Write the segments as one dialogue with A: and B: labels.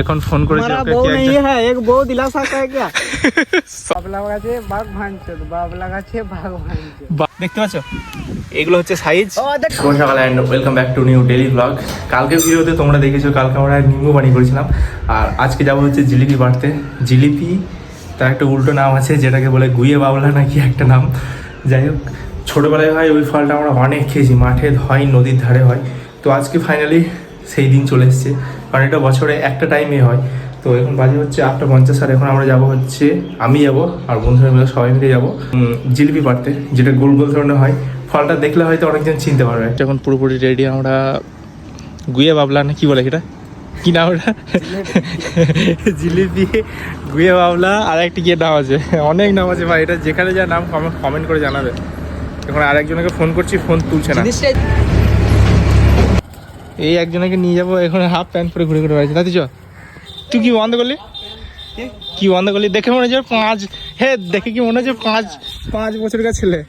A: এখন ফোন করেছে
B: हमारा
A: ওকে
B: बहू
A: কি
B: नहीं
A: একজন-
B: है एक बहू दिलासा का है क्या বাবলা গাছে বাঘ ভাঙছে বাবলা গাছে বাঘ ভাঙছে
A: বা- দেখতে পাচ্ছ এগুলো হচ্ছে সাইজ
B: ও দেখ
A: শুভ সকাল and welcome back to new daily vlog কালকে ভিডিওতে তোমরা দেখেছো কালকে আমরা নিম্বু বানিয়ে করেছিলাম আর আজকে যাবো হচ্ছে জিলিপি বাড়তে জিলিপি তার একটা উল্টো নাম আছে যেটাকে বলে গুইয়ে বাবলা নাকি একটা নাম যাই হোক ছোটোবেলায় হয় ওই ফলটা আমরা অনেক খেয়েছি মাঠে হয় নদীর ধারে হয় তো আজকে ফাইনালি সেই দিন চলে এসছে কারণ এটা বছরে একটা টাইমে হয়। তো এখন বাজে হচ্ছে আটটা পঞ্চাশ আর এখন আমরা যাব হচ্ছে আমি যাব আর বন্ধুরা মিলে সবাই মিলে যাব জিলিপি পাড়তে যেটা গোল গোল ধরনের হয়। ফলটা দেখলে হয়তো অনেকজন চিনতে পারবে। যখন পুরোপুরি রেডি আমরা গুয়ে বাবলা না কি বলে এটা কি নাম ওটা? জিলিপি গুয়ে বাবলা আর একটা কি নাম আছে। অনেক নাম আছে ভাই এটা যেখানে যা নাম কমেন্ট করে জানাবে। এখন আর একজনকে ফোন করছি ফোন তুলছে না। এই একজনকে নিয়ে যাব এখন হাফ প্যান্ট পরে ঘুরে ঘুরে বেড়াচ্ছি। দাদি চ তুই কি বন্ধ করলি? কি? বন্ধ করলি? দেখে মনে হচ্ছে পাঁচ হে দেখে কি মনে হচ্ছে পাঁচ পাঁচ বছরকার ছেলে?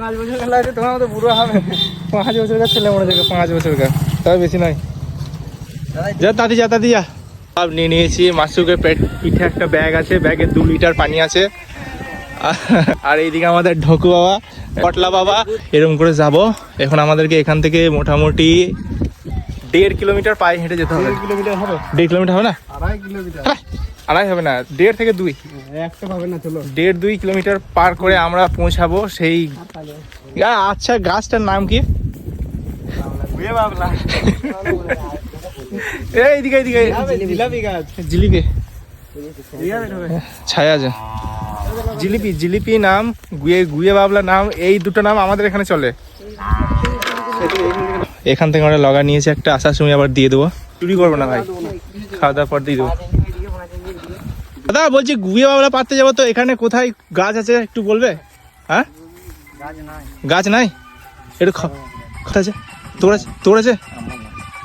B: পাঁচ বছর গেলে হয়তো তোমার মতো বুড়ো হবে।
A: পাঁচ বছরকার ছেলে মনে হচ্ছে পাঁচ বছরকার তবে বেশি নয়। যা দাদি যা দাদি যা। সব নিয়ে নিয়েছি মাসুকের পেট পিঠে একটা ব্যাগ আছে ব্যাগে দু লিটার পানি আছে। আর এইদিকে আমাদের ঢকু বাবা পটলা বাবা এরকম করে যাব। এখন আমাদেরকে এখান থেকে মোটামুটি দেড় কিলোমিটার পায়ে হেঁটে যেতে হবে।
B: কিলোমিটার হবে।
A: দেড় কিলোমিটার হবে না?
B: আড়াই কিলোমিটার।
A: হ্যাঁ, আড়াই হবে না দেড় থেকে দুই।
B: একটা হবে না চলো।
A: দেড় দুই কিলোমিটার পার করে আমরা পৌঁছাবো সেই আ, আচ্ছা গাছটার নাম কি? এইদিকে এইদিকে
B: জিলিপি
A: ছায়া আছে জিলিপি জিলিপি নাম গুয়ে গুয়ে বাবলা নাম এই দুটো নাম আমাদের এখানে চলে। এখান থেকে আমরা লগা নিয়েছি একটা আসার সময় আবার দিয়ে দেবো। চুরি করব না ভাই। খাওয়া দাওয়ার পর দিয়ে দেবো। দাদা বলছি গুয়ে বাবলা পাততে যাব তো এখানে কোথায় গাছ আছে একটু বলবে? হ্যাঁ?
B: গাছ নাই।
A: একটু আছে। তোর আছে তোর আছে?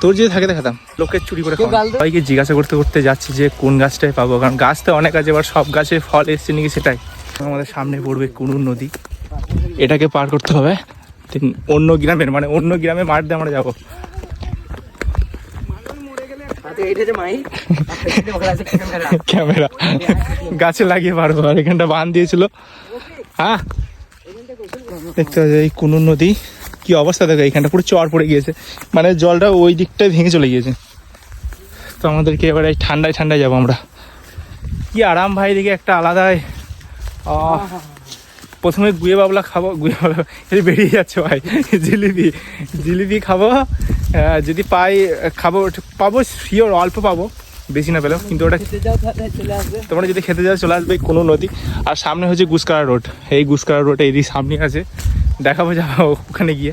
A: তোর যদি থাকে দেখাতাম। লোকের চুরি করে। সবাইকে জিজ্ঞাসা করতে করতে যাচ্ছি যে কোন গাছটায় পাবো। কারণ গাছ তো অনেক আছে এবার সব গাছে ফল এসছে নাকি সেটাই। আমাদের সামনে পড়বে কুনুর নদী। এটাকে পার করতে হবে। অন্য গ্রামের মানে অন্য গ্রামে মাঠ দিয়ে আমরা যাব।
B: আচ্ছা
A: ক্যামেরা। গাছে লাগিয়ে পারব আর এখানটা বান দিয়েছিল। হ্যাঁ? দেখতে পাচ্ছি এই কুনুর নদী কি অবস্থা দেখো এখানটা পুরো চর পড়ে গিয়েছে। মানে জলটা ওই দিকটায় ভেঙে চলে গিয়েছে। তো আমাদেরকে এবার এই ঠান্ডায় ঠান্ডায় যাব আমরা। কি আরাম ভাই দেখে একটা আলাদাই আহ, প্রথমে গুয়ে বাবলা খাব গুয়ে বাবলা বেরিয়ে যাচ্ছে ভাই। জিলিপি জিলিপি খাব। যদি পাই খাব পাবো শিওর অল্প পাবো। বেশি না পেলেও কিন্তু ওটা তোমরা যদি খেতে যাও চলে আসবে কোনো নদী। আর সামনে হচ্ছে গুসকারা রোড। এই গুসকারা রোড এই সামনে আছে। দেখাবো যাব ওখানে গিয়ে।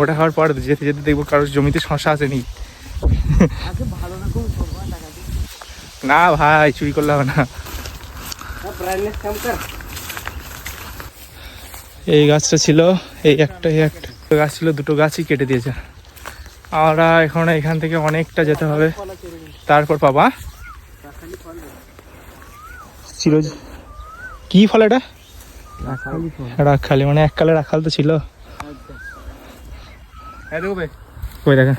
A: ওটা খাওয়ার পর যেতে যেতে দেখব কারোর জমিতে শশা আছে নি
B: আগে ভালো রকম করব টাকা দিয়ে।
A: না ভাই চুরি করলে হবে না। এই গাছটা ছিল এই একটা এই একটা। গাছ ছিল দুটো গাছই কেটে দিয়েছে। আমরা এখন এখান থেকে অনেকটা যেতে হবে। তারপর পাবা। ছিল কি ফল এটা? রাখালি মানে এককালে রাখাল তো ছিল। হ্যাঁ কই দেখা।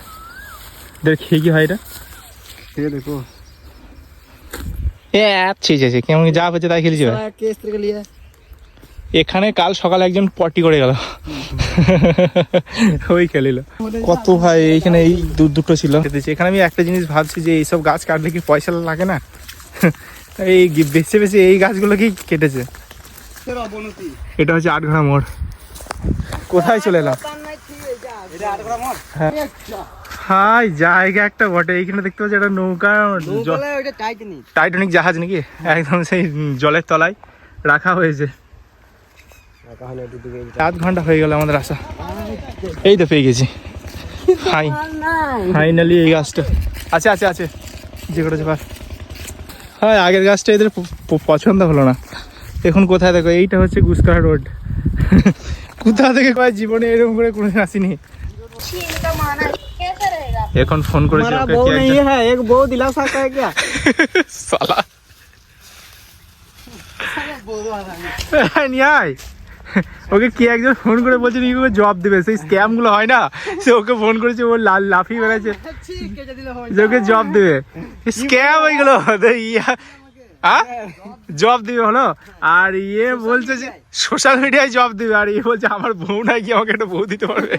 A: দেখ খেয়ে কি হয় এটা?
B: খেয়ে দেখো।
A: এ আচ্ছা কেমন যা পেয়েছে তাই খেলেছি এখানে কাল সকালে একজন পটি করে গেল। ওই খেলিল। কত ভাই এইখানে এই দুটো ছিল। এখানে আমি একটা জিনিস ভাবছি যে এইসব গাছ কাটলে কি পয়সা লাগে না? এই বেছে বেছে এই গাছগুলোকেই কেটেছে? এটা হচ্ছে আটঘানা মোড়। কোথায় চলে এলাম? হ্যাঁ। হাই জায়গা একটা বটে। এইখানে দেখতে পাচ্ছি একটা নৌকা
B: টাইটানিক
A: জাহাজ নাকি? একদম সেই জলের তলায় রাখা হয়েছে। আধ ঘন্টা হয়ে গেল আমাদের আসা এই তো পেয়ে গেছি হাই ফাইনালি এই গাছটা আছে আছে আছে যে করেছে পার হ্যাঁ আগের গাছটা এদের প- প- পছন্দ হলো না এখন কোথায় দেখো এইটা হচ্ছে গুসকারা রোড কোথা থেকে কয় জীবনে এরকম করে কোনোদিন আসিনি
C: इनका माना कैसे रहेगा
A: এখন ফোন করেছে
B: हमारा
A: ওকে
B: बहू
A: কি
B: नहीं
A: একজন-
B: है एक बहू दिलासा का है क्या
A: সালা নিয়ে আয় ওকে কে একজন ফোন করে বলছে নাকি ওকে জব দেবে? সেই স্ক্যামগুলো হয় না। সে ওকে ফোন করেছে ও লাল লাফিয়ে বেড়াচ্ছে। যে ওকে জব দেবে। স্ক্যাম ওইগুলো ইয়া। জব দিবে হলো? আর ইয়ে বলছে যে সোশ্যাল মিডিয়ায় জব দিবে। আর ইয়ে বলছে আমার বউ নাকি আমাকে একটা বউ দিতে পারবে।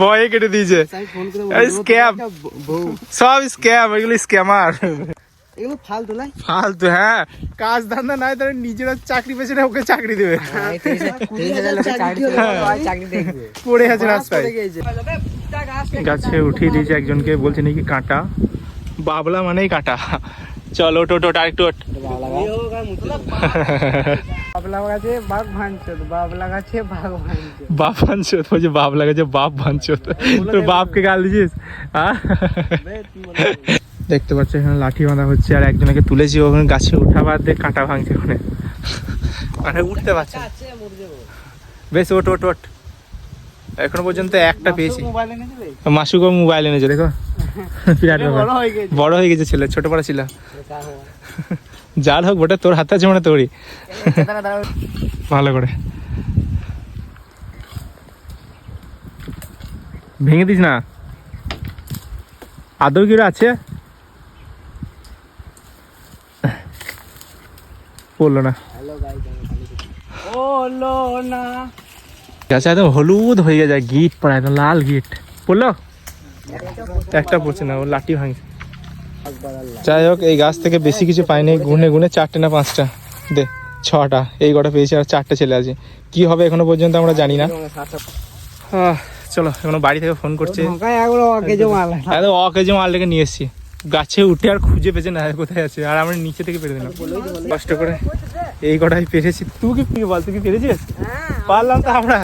A: ভয়ে কেটে দিয়েছে। স্ক্যাম সব স্ক্যাম এগুলো স্ক্যামার
B: এগুলো ফালতু লাই
A: ফালতু হ্যাঁ। কাজ ধান্দা নাই তাহলে নিজেরা চাকরি পেয়েছে না ওকে চাকরি দেবে। পড়ে আছে রাস্তায়। গাছে। উঠিয়ে দিয়েছে একজনকে বলছে নাকি কাঁটা। বাবলা মানেই কাঁটা। চল ওট আরেকটু ওট
B: বাবলা গাছে বাঘ ভাঙচত বাবলা গাছে বাঘ
A: বাপ ভাঞ্চত বলছে বাপ লাগাচ্ছে বাপ ভাঞ্চত তোর বাপকে গাল দিছিস হ্যাঁ? দেখতে পাচ্ছ এখানে লাঠি বাঁধা হচ্ছে আর একজনকে তুলেছি ওখানে গাছে উঠা বাদ দিয়ে কাঁটা ভাঙছে ওখানে। মানে উঠতে পারছে। বেশ ওট ওট ওট এখনও পর্যন্ত একটা পেয়েছি। মাসুকও মোবাইল এনেছে দেখো। বিরাট ব্যাপার।
B: বড় হয়ে গেছে।
A: গেছে ছেলে ছোট বড় ছিল। যার হোক ওটা তোর হাতে আছে মানে তোরই। ভালো করে। ভেঙে দিস না। আদৌ কি আছে? পড়ল না। গাছে একদম হলুদ হয়ে গেছে গিট পড়া একদম লাল গিট। পড়ল একটা পড়ছে না ও লাঠি ভাঙছে। যাই হোক এই গাছ থেকে বেশি কিছু পাইনি গুনে গুনে চারটে না পাঁচটা। দে ছটা এই কটা পেয়েছি আর চারটে ছেলে আছে। কি হবে এখনও পর্যন্ত আমরা জানি না। চলো এখনও বাড়ি থেকে ফোন করছে।
B: ঢাকায় এগুলো কেজো মাল।
A: একদম অ কেজি মালটাকে নিয়ে এসছি। গাছে উঠে আর খুঁজে পেয়েছে না কোথায় আছে। আর আমরা নিচে থেকে পেরে দিলাম। কষ্ট করে এই কটাই পেরেছি। তুই কি বল? তুই কি পেরেছিস? পারলাম তো আমরা।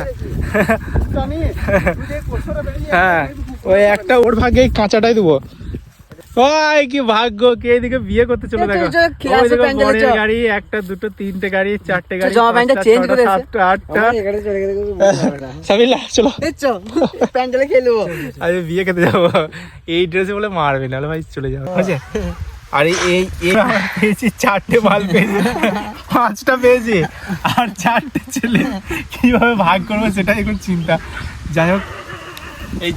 A: হ্যাঁ ওই একটা ওর ভাগে কাঁচাটাই দেবো। ওই কি ভাগ্য কে এদিকে বিয়ে করতে চলে দেখো। গাড়ি একটা দুটো তিনটে গাড়ি চারটে গাড়ি
B: জামা প্যান্টটা
A: পাঁচটা,
B: change
A: সাতটা আটটা।
B: এখানে চলে দেখছ প্যান্ডেলে খেলব
A: আরে বিয়ে খেতে যাব। এই ড্রেসে বলে মারবে নাহলে ভাই চলে যাব। বুঝছে আর এই পেয়েছি চারটে মাল পেয়েছি। পাঁচটা পেয়েছি। আর চারটে ছেলে কীভাবে ভাগ করব সেটাই এখন চিন্তা। যাই হোক এই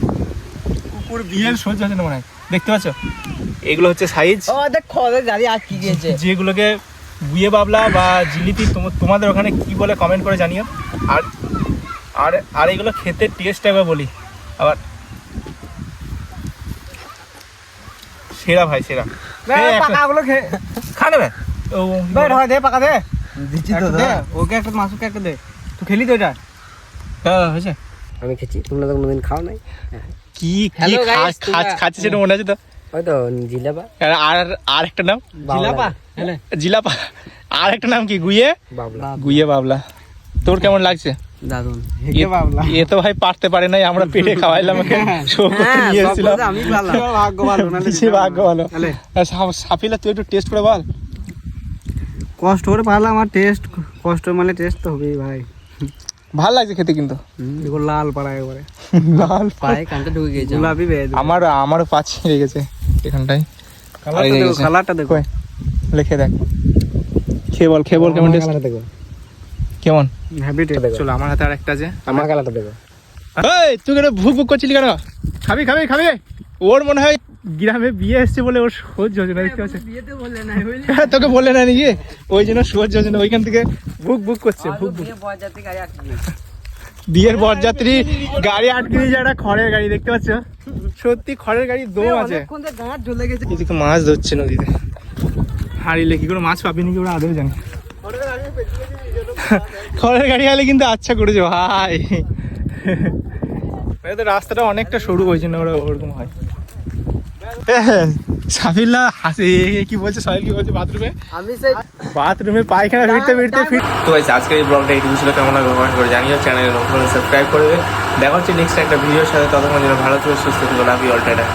A: কুকুর বিয়ের সহ্য হচ্ছে না মনে হয়? দেখতে পাচ্ছ? এগুলো হচ্ছে সাইজ যেগুলোকে বুয়ে বাবলা বা জিলিপি তোম- তোমাদের ওখানে কি বলে কমেন্ট করে জানিও। আর আর আর এগুলো খেতে টেস্ট একবার বলি। আবার সেরা ভাই সেরা।
B: পাকাগুলো খেয়ে
A: খা ও
B: বে দে পাকা দে।
D: দিচ্ছি
B: একটা দে ওকে একটা মাসুকে একটা দে। তুই খেলি তো এটা?
A: হ্যাঁ, হয়েছে।
D: আমি খেয়েছি তোমরা তো কোনোদিন খাও নাই।
A: কি কি খাচ্ছে সেটা মনে আছে তো?
D: হয়তো জিলাপা।
A: আর আর একটা নাম?
B: জিলাপা হ্যাঁ।
A: জিলাপা। আর একটা নাম কি গুইয়ে
D: বাবলা।
A: গুইয়ে বাবলা। তোর কেমন লাগছে? এ তো ভাই পারতে পারে নাই আমরা পেটে খাওয়াইলাম
D: হ্যাঁ, পারলাম।
B: ভাগ্য ভালো
A: সাফিলা তুই একটু টেস্ট করে বল।
B: কষ্ট করে পারলাম আর টেস্ট কষ্ট মানে টেস্ট তো হবেই ভাই।
A: ভালো লাগছে খেতে কিন্তু।
B: লাল পাড়া একবারে।
A: লাল
D: পায়ে কানটা ঢুকে গেছে
B: গোলাপি বেয়ে
A: আমার আমারও পাচ্ছি লেগেছে এখানটায়।
B: কালারটা দেখো
A: গেছে।
B: কালারটা দেখো।
A: লিখে দেখ। খেয়ে বল খেয়ে বল কেমন টেস্ট
D: দেখো।
A: কেমন?
B: হ্যাবি টেস্ট
A: চলো আমার হাতে আর একটা আছে।
D: আমার কালারটা দেখো।
A: এই তুই কেন ভুক ভুক করছিলি কেন? খাবি খাবি খাবি। ওর মনে হয় গ্রামে বিয়ে এসছে বলে ওর সহ্য হচ্ছে না দেখতে পাচ্ছে
B: বললে না বুঝলি?
A: তোকে বলে না নাকি? ওই জন্য সহ্য হচ্ছে না ওইখান থেকে ভুক ভুক করছে
D: আটকে গেছে
A: বিয়ের বরযাত্রী গাড়ি আটকে দিয়েছে একটা খড়ের গাড়ি দেখতে পাচ্ছ? সত্যি খড়ের গাড়ি দম আছে। এদিকে মাছ ধরছে নদীতে। হারিলে কি করে মাছ পাবি নাকি ওরা আদৌ জানে। খড়ের গাড়ি হলে কিন্তু আচ্ছা করেছে ভাই। রাস্তাটা অনেকটা সরু হয়েছে না ওরা ওরকম হয়। সাফিল্লা হাসি কি বলছে সাহিল কি বলছে বাথরুমে?
B: আমি সেই
A: বাথরুমে পায়খানা ফিরতে ফিরতে ফির তো গাইস আজকের এই ব্লগটা এইটুকু ছিল কেমন লাগবে কমেন্ট করে জানিও চ্যানেলে নতুন সাবস্ক্রাইব করবে। দেখা হচ্ছে নেক্সট একটা ভিডিওর সাথে ততক্ষণ যেন ভালো থেকে সুস্থ থেকে লাভ ইউ অল টাটা।